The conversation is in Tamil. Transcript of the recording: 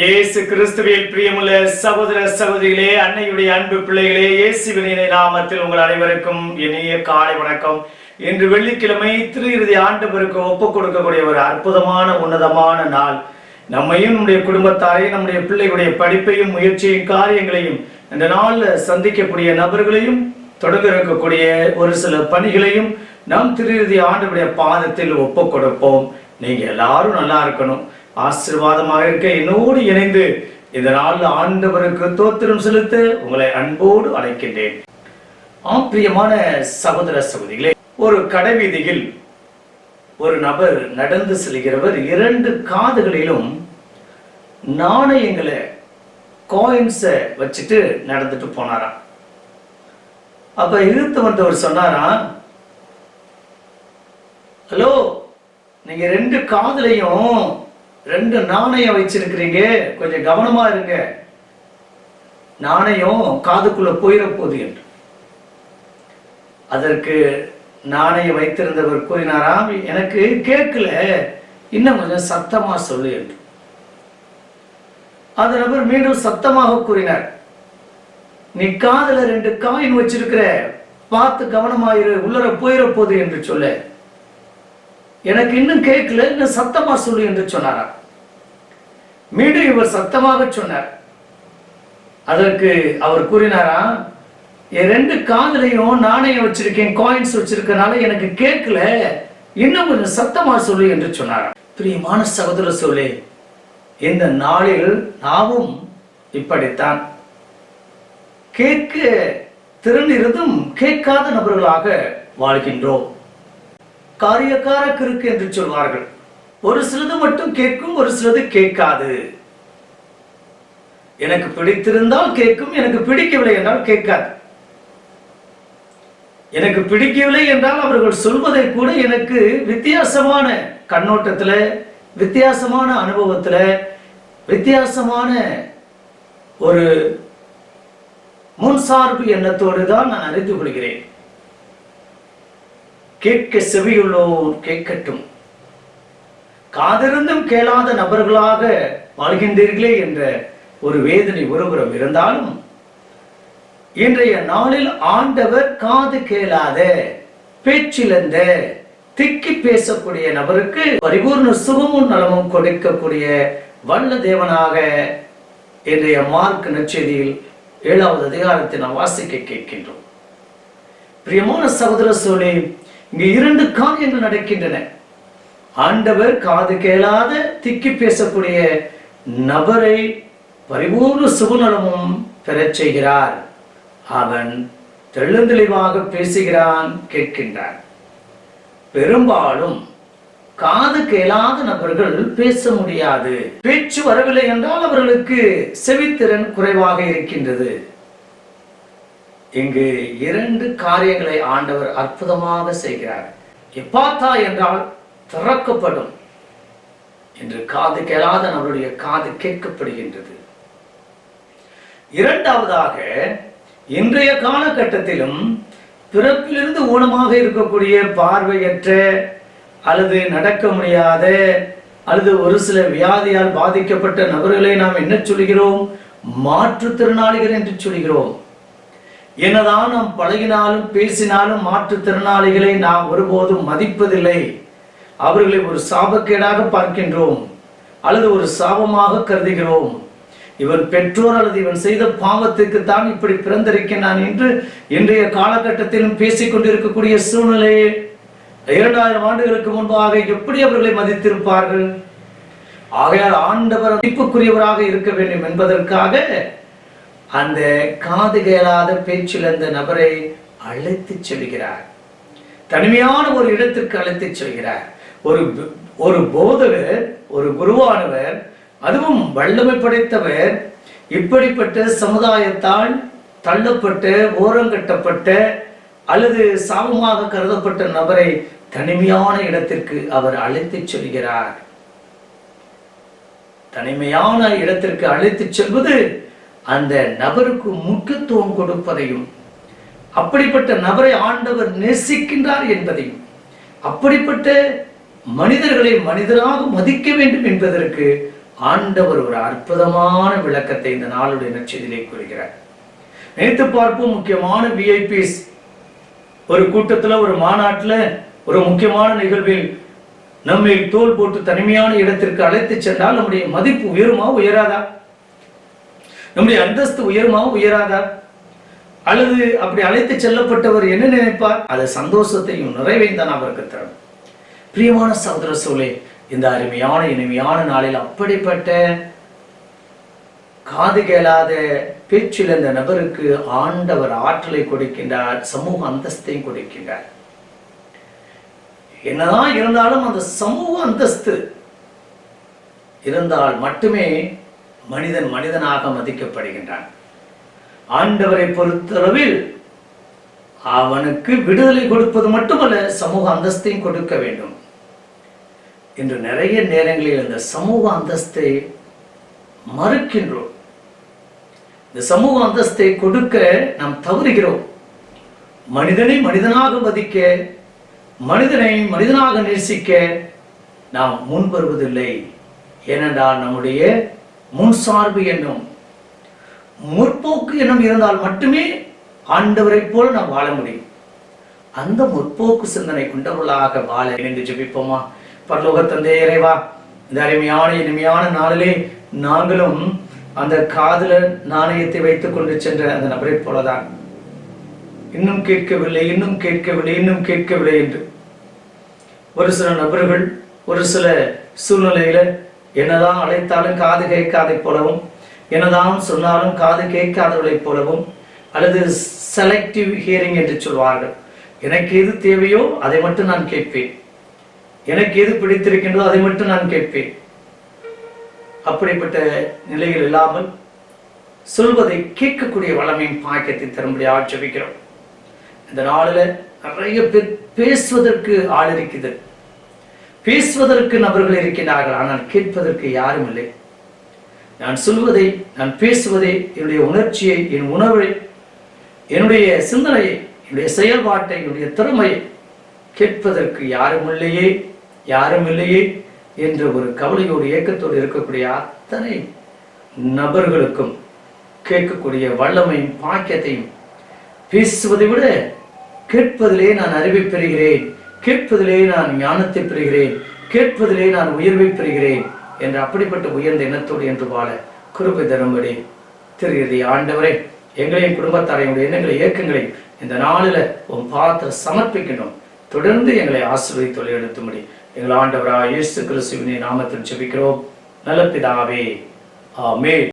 இயேசு கிறிஸ்துவில் பிரியமுள்ள சகோதர சகோதரிகளே அன்னையுடைய அன்பு பிள்ளைகளே இயேசுவின் நாமத்தில் உங்கள் அனைவருக்கும் இனிய காலை வணக்கம். இன்று வெள்ளிக்கிழமை திரு இறுதி ஆண்டவருக்கு ஒப்புக் கொடுக்கக்கூடிய ஒரு அற்புதமான உன்னதமான நாள். நம்மையும் நம்முடைய குடும்பத்தாரையும் நம்முடைய பிள்ளைகளுடைய படிப்பையும் முயற்சியும் காரியங்களையும் இந்த நாளில் சந்திக்கக்கூடிய நபர்களையும் தொடங்க இருக்கக்கூடிய ஒரு சில பணிகளையும் நாம் திரு இறுதி பாதத்தில் ஒப்புக் கொடுப்போம். நீங்க எல்லாரும் நல்லா இருக்கணும். ஆசீர்வாதமாக இருக்க என்னோடு இணைந்து இந்த நாள் ஆண்டவருக்கு தோத்திரம் செலுத்த உங்களை அன்போடு அழைக்கின்றேன். ஆப்பிரியமான சகோதர சகோதரிகளே ஒரு கடைவீதியில் ஒரு நபர் நடந்து செல்கிறவர் இரண்டு காதுகளிலும் நாணயங்களை காயின்ஸை வச்சுட்டு நடந்துட்டு போனாராம். அப்ப இழுத்து வந்தவர் சொன்னாராம் ஹலோ நீங்க ரெண்டு காதுலையும் ரெண்டு நாணயம் வச்சிருக்கிறீங்க. கொஞ்சம் கவனமா இருங்க. நாணயம் காதுக்குள்ள போயிடப்போகுது என்று. அதற்கு நாணயம் வைத்திருந்தவர் கூறினாராம் எனக்கு கேட்கல. இன்னும் கொஞ்சம் சத்தமா சொல்லு என்று. அந்த நபர் மீண்டும் சத்தமாக கூறினார். நீ காதல ரெண்டு காயின் வச்சிருக்கிற. பார்த்து கவனமாயிரு உள்ளர போயிட போகுது என்று சொல்ல. எனக்கு இன்னும் கேட்கல இன்னும் சத்தமா சொல்லு என்று சொன்னாராம். மீண்டும் இவர் சத்தமாக சொன்னார். அதற்கு அவர் கூறினாராம் என் ரெண்டு காதலையும் நாணயம் வச்சிருக்கேன் காயின்ஸ் வச்சிருக்கனால எனக்கு கேட்கல இன்னும் கொஞ்சம் சத்தமா சொல்லு என்று சொன்னாராம். பிரியமான சகோதர சொல்லு இந்த நாளில் நாமும் இப்படித்தான். கேட்க திறன் இருந்தும் கேட்காத நபர்களாக வாழ்கின்றோம். காரியக்கார கிறுக்கு என்று சொல்வார்கள். ஒரு சிலது மட்டும் கேட்கும் ஒரு சிலது கேட்காது. எனக்கு பிடித்திருந்தால் கேட்கும் எனக்கு பிடிக்கவில்லை என்றால் கேட்காது. எனக்கு பிடிக்கவில்லை என்றால் அவர்கள் சொல்வதை கூட எனக்கு வித்தியாசமான கண்ணோட்டத்தில் வித்தியாசமான அனுபவத்தில் வித்தியாசமான ஒரு முன்சார்பு எண்ணத்தோடு தான் நான் அறிந்து கொள்கிறேன். கேட்க செவியுள்ளோர் கேட்கட்டும். காதிருந்தும் கேளாத நபர்களாக வாழ்கின்றீர்களே என்ற ஒரு வேதனை ஒருபுறம் இருந்தாலும் இன்றைய நாளில் ஆண்டவர் காது கேளாத பேச்சிலந்த திக்கி பேசக்கூடிய நபருக்கு பரிபூர்ண சுகமும் நலமும் கொடுக்கக்கூடிய வல்ல தேவனாக இன்றைய மார்க் நச்செய்தியில் ஏழாவது அதிகாரத்தை நாம் வாசிக்க கேட்கின்றோம். பிரியமான சகோதர சோழி இங்கு இரண்டு காரியங்கள் நடக்கின்றன. ஆண்டவர் காது கேளாத திக்கி பேசக்கூடிய நபரை பரிபூர்ண சுகுநலமும் பெறச் செய்கிறார். அவன் தெளிந்தெளிவாக பேசுகிறான் கேட்கின்றான். பெரும்பாலும் காது கேளாத நபர்கள் பேச முடியாது. பேச்சு வரவில்லை என்றால் அவர்களுக்கு செவித்திறன் குறைவாக இருக்கின்றது. இங்கு இரண்டு காரியங்களை ஆண்டவர் அற்புதமாக செய்கிறார். எப்பாத்தா என்றால் திறக்கப்படும் என்று காது கேளாத நம்மளுடைய காது கேட்கப்படுகின்றது. இரண்டாவதாக இன்றைய காலகட்டத்திலும் பிறப்பிலிருந்து ஊனமாக இருக்கக்கூடிய பார்வையற்ற அல்லது நடக்க முடியாத அல்லது ஒரு சில வியாதியால் பாதிக்கப்பட்ட நபர்களை நாம் என்ன சொல்கிறோம்? மாற்றுத்திறனாளிகள் என்று சொல்கிறோம். என்னதான் நாம் பழகினாலும் பேசினாலும் மாற்றுத்திறனாளிகளை நாம் ஒருபோதும் மதிப்பதில்லை. அவர்களை ஒரு சாபக்கேடாக பார்க்கின்றோம் அல்லது ஒரு சாபமாக கருதுகிறோம். இவன் பெற்றோர் அல்லது இவன் செய்த பாவத்துக்கு தான் இப்படி பிறந்திருக்கிறான் என்று இன்றைய காலகட்டத்திலும் பேசிக் கொண்டிருக்கக்கூடிய சூழ்நிலையே இரண்டாயிரம் ஆண்டுகளுக்கு முன்பாக எப்படி அவர்களை மதித்திருப்பார்கள்? ஆகையால் ஆண்டவர் மதிப்புக்குரியவராக இருக்க வேண்டும் என்பதற்காக அந்த காது கேளாத பேச்சில் அந்த நபரை அழைத்துச் செல்கிறார். தனிமையான ஒரு இடத்திற்கு அழைத்துச் செல்கிறார். ஒரு ஒரு போதகர் ஒரு குருவானவர் அதுவும் வல்லமை படைத்தவர் இப்படிப்பட்ட சமுதாயத்தால் தள்ளப்பட்ட ஓரங்கட்டப்பட்ட அல்லது சாபமாக கருதப்பட்ட நபரை தனிமையான இடத்திற்கு அவர் அழைத்துச் செல்கிறார். தனிமையான இடத்திற்கு அழைத்துச் செல்வது அந்த நபருக்கு முக்கியத்துவம் கொடுப்பதையும் அப்படிப்பட்ட நபரை ஆண்டவர் நேசிக்கின்றார் என்பதையும் அப்படிப்பட்ட மனிதர்களை மனிதராக மதிக்க வேண்டும் என்பதற்கு ஆண்டவர் ஒரு அற்புதமான விளக்கத்தை இந்த நாளுடைய நச்சதிலே கூறுகிறார். நினைத்து பார்ப்போம் முக்கியமான விஐபிஸ் ஒரு கூட்டத்துல ஒரு மாநாட்டில் ஒரு முக்கியமான நிகழ்வில் நம்மை தோல் போட்டு தனிமையான இடத்திற்கு அழைத்து சென்றால் நம்முடைய மதிப்பு உயருமா உயராதா? நம்முடைய அந்தஸ்து உயருமா உயராதா அல்லது அப்படி அழைத்து செல்லப்பட்டவர் என்ன நினைப்பார்? அது சந்தோஷத்தையும் நிறைவையும் தான் அவருக்கு தரும். பிரியமான சகோதர சோழே இந்த அருமையான இனிமையான நாளில் அப்படிப்பட்ட காது கேளாத பேச்சில் இந்த நபருக்கு ஆண்டவர் ஆற்றலை கொடுக்கின்றார் சமூக அந்தஸ்தையும் கொடுக்கின்றார். என்னதான் இருந்தாலும் அந்த சமூக அந்தஸ்து இருந்தால் மட்டுமே மனிதன் மனிதனாக மதிக்கப்படுகின்றான். ஆண்டவரை பொறுத்தளவில் அவனுக்கு விடுதலை கொடுப்பது மட்டுமல்ல சமூக அந்தஸ்தையும் கொடுக்க வேண்டும். இன்று நிறைய நேரங்களில் இந்த சமூக அந்தஸ்தை மறுக்கின்றோம். இந்த சமூக அந்தஸ்தை கொடுக்க நாம் தவறுகிறோம். மனிதனை மனிதனாக மதிக்க மனிதனை மனிதனாக நேசிக்க நாம் முன் வருவதில்லை. ஏனென்றால் நம்முடைய முன்சார்பு எண்ணம் முற்போக்கு எண்ணம் இருந்தால் மட்டுமே ஆண்டவரைப் போல் நாம் வாழ முடியும். அந்த முற்போக்கு சிந்தனை கொண்டவர்களாக வாழ இணைந்து ஜெபிப்போமா? பரலோக தந்தை இறைவா இந்த அருமையான இனிமையான நாளிலே நாங்களும் அந்த காதல நாணயத்தை வைத்துக் கொண்டு சென்ற அந்த நபரைப் போலதான். இன்னும் கேட்கவில்லை இன்னும் கேட்கவில்லை இன்னும் கேட்கவில்லை என்று. ஒரு சில நபர்கள் ஒரு சில சூழ்நிலையில என்னதான் அழைத்தாலும் காது கேட்காதை போலவும் என்னதான் சொன்னாலும் காது கேட்காதவளை போலவும் அல்லது செலக்டிவ் ஹியரிங் என்று சொல்வார்கள். எனக்கு எது தேவையோ அதை மட்டும் நான் கேட்பேன். எனக்கு எது பிடித்திருக்கின்றதோ அதை மட்டும் நான் கேட்பேன். அப்படிப்பட்ட நிலையில் இல்லாமல் சொல்வதை கேட்கக்கூடிய வளமையும் பாக்கியத்தை தரும்படி ஆட்சேபிக்கிறோம். இந்த நாளில் நிறைய பேர் பேசுவதற்கு ஆள் இருக்குது பேசுவதற்கு நபர்கள் இருக்கிறார்கள் ஆனால் கேட்பதற்கு யாரும் இல்லை. நான் சொல்வதை நான் பேசுவதை என்னுடைய உணர்ச்சியை என் உணர்வை என்னுடைய சிந்தனையை என்னுடைய செயல்பாட்டை என்னுடைய திறமையை கேட்பதற்கு யாரும் இல்லையே யாரும் இல்லையே என்ற ஒரு கவலையோடு ஏக்கத்தோடு இருக்கக்கூடிய அத்தனை நபர்களுக்கும் கேட்கக்கூடிய வல்லமையும் பாக்கியத்தையும் பேசுவதை விட கேட்பதிலே நான் அறிவை பெறுகிறேன். கேட்பதிலே நான் ஞானத்தை பெறுகிறேன் கேட்பதிலே நான் உயர்வை பெறுகிறேன் என்ற அப்படிப்பட்ட உயர்ந்த எண்ணத்தோடு என்று வாழ குருபை தரும்படி தெரிகிறது. ஆண்டவரே எங்களையும் குடும்பத்தாரையும் எண்ணங்களை இயக்கங்களை இந்த நாளில் உன் பாத்திர சமர்ப்பிக்கணும். தொடர்ந்து எங்களை ஆசீர்வதித்து வழிநடத்தும்படி எங்கள் ஆண்டவராக இயேசு கிறிஸ்துவினை நாமத்தில் ஜெபிக்கிறோம். நல்ல பிதாவே ஆமென்.